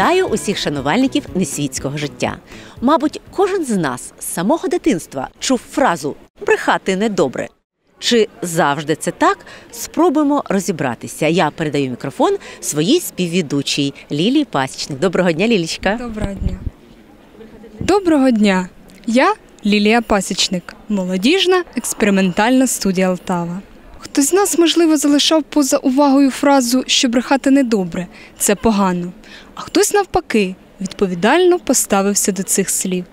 Вітаю усіх шанувальників несвітського життя. Мабуть, кожен з нас з самого дитинства чув фразу брехати недобре. Чи завжди це так? Спробуємо розібратися. Я передаю мікрофон своїй співвідучій Лілії Пасічник. Доброго дня, Лілічка. Доброго дня. Доброго дня. Я Лілія Пасічник, молодіжна експериментальна студія Алтава. Хтось з нас, можливо, залишав поза увагою фразу, що брехати недобре, це погано. А хтось навпаки відповідально поставився до цих слів.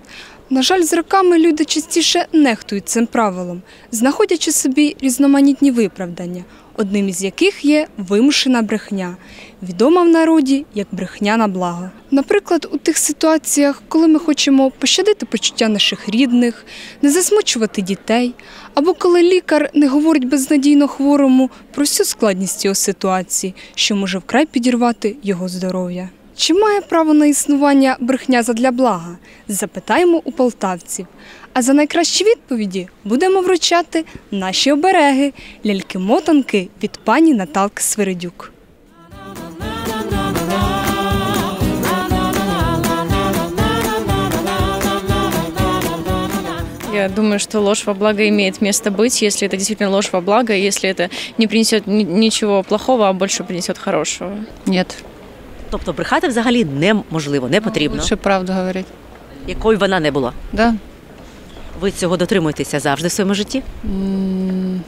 На жаль, з роками люди частіше нехтують цим правилом, знаходячи собі різноманітні виправдання, одним із яких є вимушена брехня, відома в народі як брехня на благо. Наприклад, у тих ситуаціях, коли ми хочемо пощадити почуття наших рідних, не засмучувати дітей, або коли лікар не говорить безнадійно хворому про всю складність його ситуації, що може вкрай підірвати його здоров'я. Чи має право на існування брехня задля блага? Запитаємо у полтавців. А за найкращі відповіді будемо вручати наші обереги ляльки-мотанки від пані Наталки Свиридюк. Я думаю, что ложь во благо имеет место быть, если это действительно ложь во благо, если это не принесет ни- ничего плохого, а больше принесет хорошего. Нет. Тобто брехати взагалі неможливо, не потрібно, Лучше правду говорить. якою вона не була. Да. Ви цього дотримуєтеся завжди в своєму житті? М,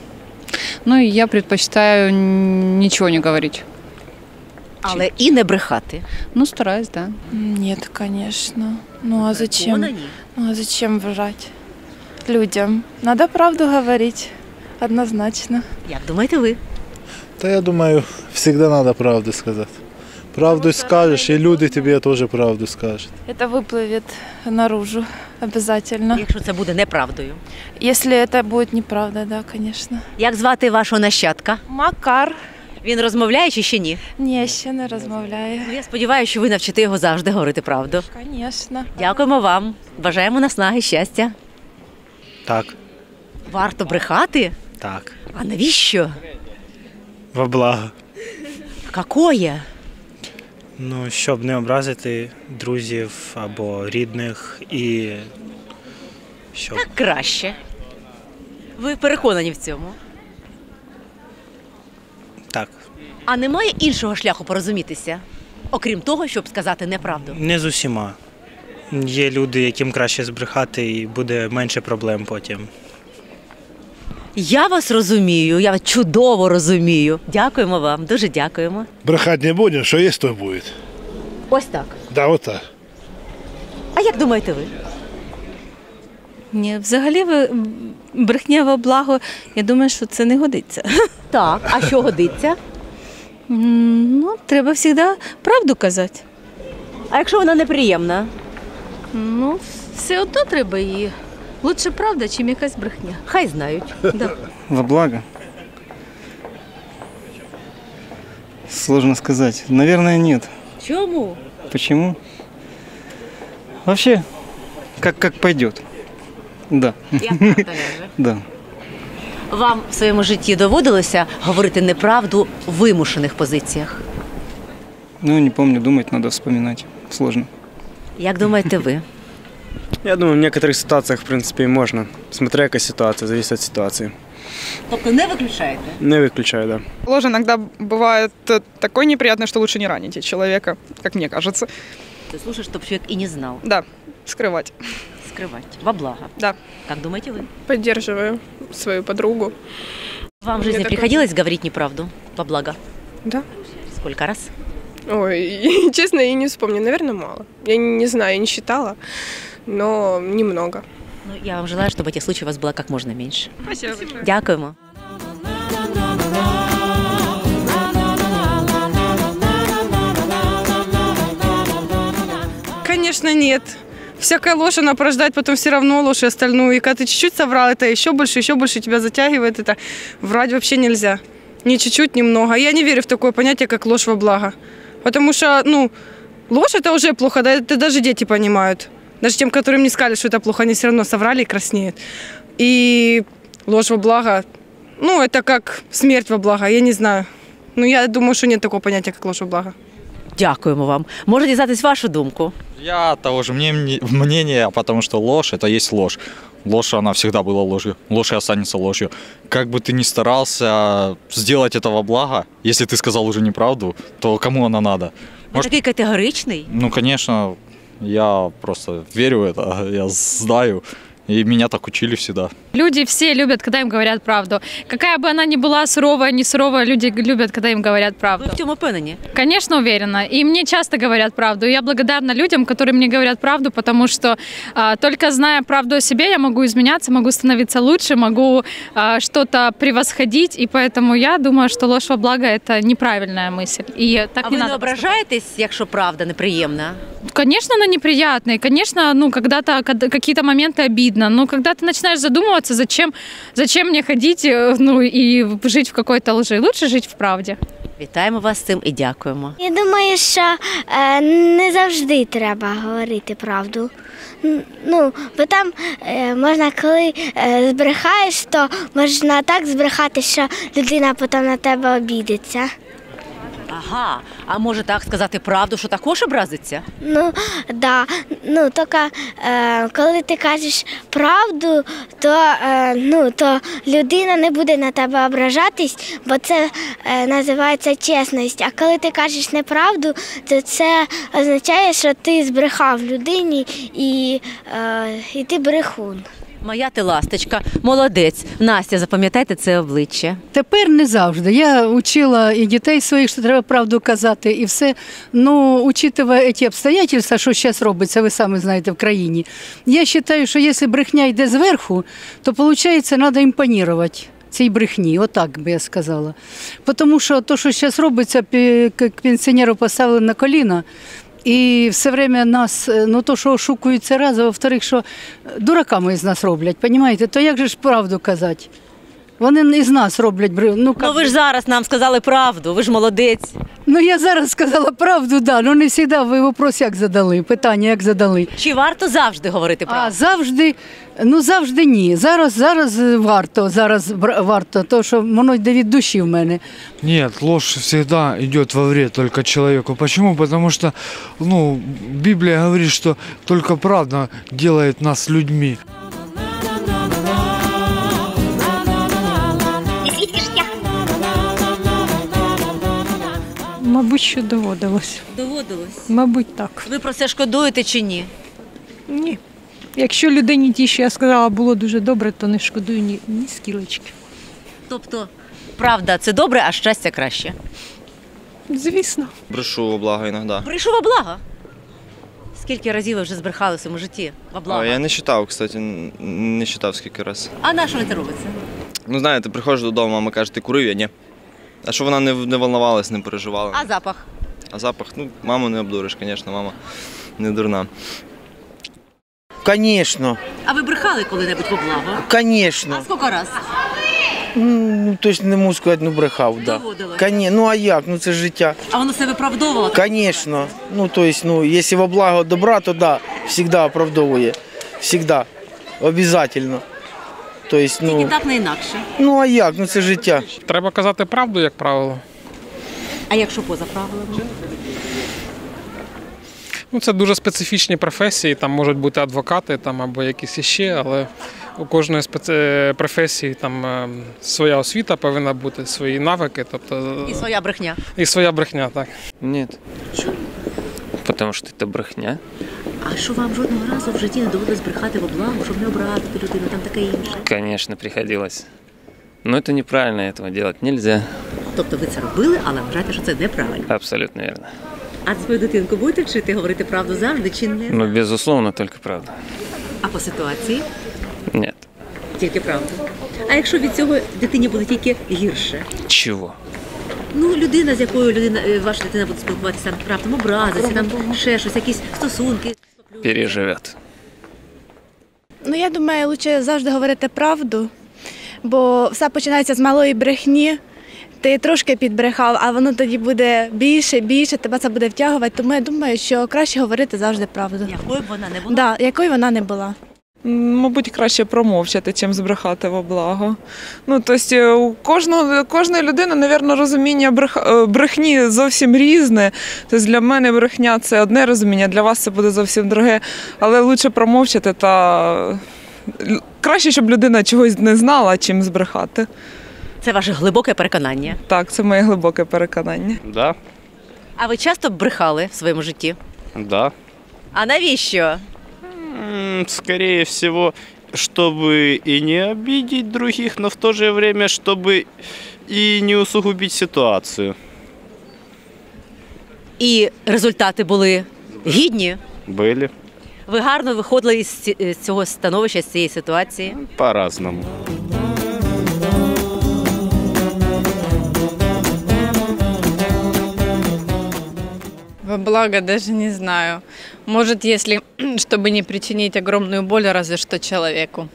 Ну я предпочитаю н- ничего не говорить. Але і не брехати. Ну, стараюсь, да. Нет, конечно. Ну а зачем? ні. Ну а зачем врать людям? Надо правду говорить. Однозначно. Як думаєте ви? Та я думаю, завжди треба правду сказати. Правду скажеш, і люди тобі теж правду скажуть. Это выплывет наружу обязательно. Якщо це буде неправдою. Если это будет неправда, да, конечно. Як звати вашого нащадка? Макар. Він розмовляє чи ще ні? Ні, ще не розмовляє. Ну, Я сподіваюся, що ви навчите його завжди говорити правду. Конечно. Дякуємо вам. Бажаємо наснаги, щастя. Так, Варто брехати? так. А навіщо? Во благо. Какое? Ну, щоб не образити друзів або рідних і щоб Так краще. Ви переконані в цьому. так. А немає іншого шляху порозумітися, окрім того, щоб сказати неправду. Не з усіма. Є люди, яким краще збрехати, і буде менше проблем потім. Я вас розумію, я вас чудово розумію. Дякуємо вам, дуже дякуємо. Брехать не будем, что есть, то будет. Ось так. Да, вот так. А як думаєте ви? Ні, взагалі ви- брехняве благо, я думаю, що це не годиться. Так, а що годиться? М, Ну, треба завжди правду казати. А якщо вона неприємна? Ну, все одно треба її. Лучше правда, чим якась брехня. Хай знають. Да. Во благо? Сложно сказать. Наверное, нет. Чому? Почему? Вообще, как, как пойдет. Да, Як правда ляже? да. Вам в своєму житті доводилося говорити неправду в вимушених позиціях? Ну, не помню, думать надо, вспоминать. Сложно. Як думаєте ви? Я думаю, в некоторых ситуациях, в принципе, можно. Смотря какая ситуация, зависит от ситуации. Тобто не виключаєте? Не выключаю, да. Ложь иногда бывает э, такой неприятной, что лучше не ранить человека, как мне кажется. Ты слушаешь, чтобы человек и не знал. Да, скрывать. Скрывать. Во благо. Да. Как думаете вы? Поддерживаю свою подругу. Вам в жизни Мне такое- приходилось говорить неправду во благо? Да. Сколько раз? Ой, честно, я не вспомню. Наверное, мало. Я не знаю, я не считала, но немного. Ну, я вам желаю, чтобы этих случаев у вас было как можно меньше. Спасибо. Дякуємо. Конечно, нет. Всякая ложь, она порождает потом все равно ложь и остальную. И когда ты чуть-чуть соврал, это еще больше, еще больше тебя затягивает. Это врать вообще нельзя. Ни чуть-чуть, ни много. Я не верю в такое понятие, как ложь во благо. Потому что, ну, ложь это уже плохо, да, это даже дети понимают. Даже тем, которым не сказали, что это плохо, они все равно соврали и краснеют. И ложь во благо, ну, это как смерть во благо, я не знаю. Ну, я думаю, что нет такого понятия, как ложь во благо. Дякуємо вам. Можу дізнатись вашу думку. Я того же мнения, потому что ложь – это есть ложь. Ложь, она всегда была ложью. Ложь и останется ложью. Как бы ты ни старался сделать этого блага, если ты сказал уже неправду, то кому она надо? Ви такий категоричний. Ну, конечно, я просто верю в это, я знаю. И меня так учили всегда. Люди все любят, когда им говорят правду. Какая бы она ни была суровая, не суровая, люди любят, когда им говорят правду. Ви в цьому впевнені? Конечно, уверена. И мне часто говорят правду. И я благодарна людям, которые мне говорят правду, потому что а, только зная правду о себе, я могу изменяться, могу становиться лучше, могу а, что-то превосходить. И поэтому я думаю, что ложь во благо – это неправильная мысль. И так А не ви не надо ображаєтесь, якщо правда неприємна? Конечно, она неприятная. и, Конечно, ну, когда-то когда- какие-то моменты обидно. Но когда ты начинаешь задумываться, зачем, зачем мне ходить э, ну, и жить в какой-то лжи? Лучше жить в правде. Вітаємо вас з цим і дякуємо. Я думаю, що е, не завжди треба говорити правду. Н- Ну, бо там е, можна, коли е, збрехаєш, то можна так збрехати, що людина потім на тебе обідеться. Ага, а може так сказати правду, що також образиться? Ну, да. Ну, тільки е, коли ти кажеш правду, то, е, ну, то людина не буде на тебе ображатись, бо це е, називається чесність. А коли ти кажеш неправду, то це означає, що ти збрехав людині і, е, і ти брехун. Моя ти ласточка, молодець. Настя, запам'ятайте це обличчя. Тепер не завжди. Я учила і дітей своїх, що треба правду казати, і все. Ну, учитывая ті обстоятельства, що зараз робиться, ви самі знаєте, в країні. Я вважаю, що якщо брехня йде зверху, то виходить, треба імпонувати. Цій брехні, отак би я сказала. Тому що те, що зараз робиться, к пенсіонеру поставили на коліна, і все время нас, е, ну то, що ошукуються раз, а во-вторых, що дураками з нас роблять, понімаєте? То як же ж правду казати? Вони із нас роблять бри- ну, Ну ви ж зараз нам сказали правду, ви ж молодець. Ну я зараз сказала правду, да, ну не завжди ви вопрос як задали, питання як задали. Чи варто завжди говорити правду? А завжди, ну завжди ні. Зараз, зараз е, варто, зараз бр- варто, то що воно йде від душі в мене. Нет, ложь всегда идет во вред только человеку. Почему? Потому что, ну, Библия говорит, что только правда делает нас людьми. Мабуть, що доводилось. Доводилось. Мабуть, так. Ви про це шкодуєте чи ні? Ні. Якщо людині ті, що я сказала, було дуже добре, то не шкодую ні, ні скілечки. Тобто, правда, це добре, а щастя краще. Звісно. Брешу во благо иногда. Прийшов во благо. Скільки разів ви вже збрехали в своєму житті? Во благо. А, я не считав, кстати, не считав скільки раз. А на що ви це робиться? Ну, знаєте, приходжу додому, мама каже, ти курив, я ні. А що вона не, не волновалась, не переживала. А запах? А запах, ну, маму не обдуриш, звісно, мама не дурна. Конечно, А ви брехали коли-небудь во благо? конечно. А скільки раз? Ну, тобто не можу сказати, ну брехав, да. Доводилось. Коне, ну а як? Ну це ж життя. А воно себе виправдовувало? Конечно. Ну, то есть, ну, если во благо добра, то да, всегда оправдовує. Всегда. Обязательно. То есть, Тільки ну, так не інакше. ну а як? Ну це життя. Треба казати правду, як правило. А якщо поза правилами? Ну, це дуже специфічні професії, там можуть бути адвокати там, або якісь іще, але у кожної специ... професії там е, своя освіта повинна бути, свої навики, тобто І своя брехня. і своя брехня, так. Нет. Потому что это брехня. А що вам жодного разу в житті не доводилось брехати во благо, щоб не образити людину, там таке інше? Конечно, приходилось. Но это неправильно, этого делать нельзя. Тобто ви це робили, але вважаєте, що це неправильно. Абсолютно верно. А свою дитинку будете вчити говорити правду завжди чи не? Но безусловно только правда. А по ситуації Нет. тільки правду. А якщо від цього дитині буде тільки гірше? Чего? Ну, людина, з якою людина, е, ваша дитина буде спілкуватися, там раптом образиться, там ще щось, якісь стосунки. Переживет. Ну, я думаю, краще завжди говорити правду, бо все починається з малої брехні. ти трошки підбрехав, а воно тоді буде більше, більше, тебе це буде втягувати. Тому я думаю, що краще говорити завжди правду. Якою б вона не була? Да, якою вона не була. Мабуть, краще промовчати, чим збрехати во благо. Ну, тобто, у кожного, кожної людини, мабуть, розуміння брех- е, брехні зовсім різне. Тобто для мене брехня це одне розуміння, для вас це буде зовсім друге. Але краще промовчати та краще, щоб людина чогось не знала, чим збрехати. Це ваше глибоке переконання. Так, це моє глибоке переконання. Да, А ви часто брехали в своєму житті? да. А навіщо? М, Скорее всего, чтобы и не обидеть других, но в то же время, чтобы и не усугубить ситуацию. І результати були гідні. Были Ви гарно виходили із ці- з цього становища, з цієї ситуації. по-разному. Во благо даже не знаю. Может, если, чтобы не причинить огромную боль разве что человеку,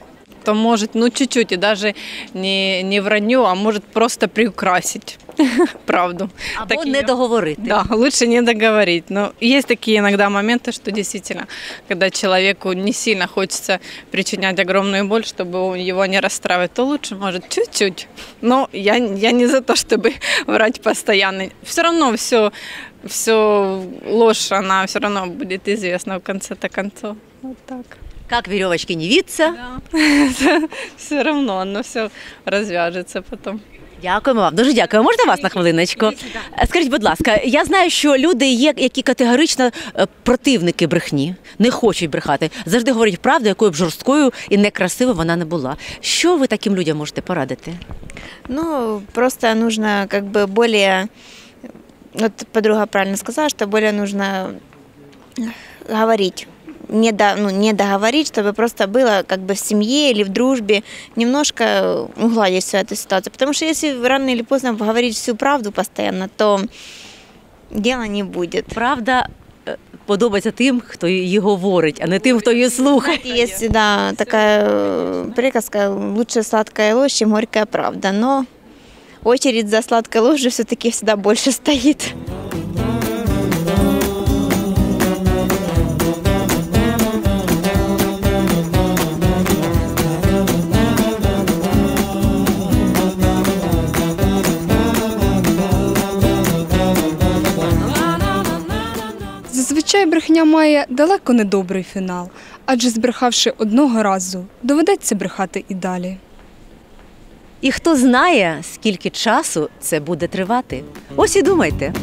то может, ну, чуть-чуть, и даже не, не вранью, а может просто приукрасить правду. Або не договорити. Да, лучше не договорить. Но есть такие иногда моменты, что действительно, когда человеку не сильно хочется причинять огромную боль, чтобы его не расстраивать, то лучше, может, чуть-чуть. Но я, я не за то, чтобы врать постоянно. Все равно все, все ложь, она все равно будет известна в конце-то концов. Вот так. Как веревочки не виться. Все равно оно все развяжется потом. Дякуємо вам. Дуже дякую. Можна вас на хвилиночку? Е, Скажіть, будь ласка, я знаю, що люди є, які категорично е, противники брехні, не хочуть брехати. Завжди говорять правду, якою б жорсткою і некрасивою вона не була. Що ви таким людям можете порадити? Ну, просто нужно как бы более... Вот подруга правильно сказала, что более нужно говорить. Не, до, ну, не договорить, чтобы просто было как бы в семье или в дружбе немножко угладить всю эту ситуацию. Потому что если рано или поздно говорить всю правду постоянно, то дела не будет. Правда е, подобається тим, хто її говорить, а не тим, хто її слухає. Есть, да, такая э, приказка, лучше сладкая ложь, чем горькая правда. Но очередь за сладкой ложью все-таки всегда больше стоит. Зазвичай брехня має далеко не добрий фінал, адже збрехавши одного разу, доведеться брехати і далі. І хто знає, скільки часу це буде тривати. Ось і думайте.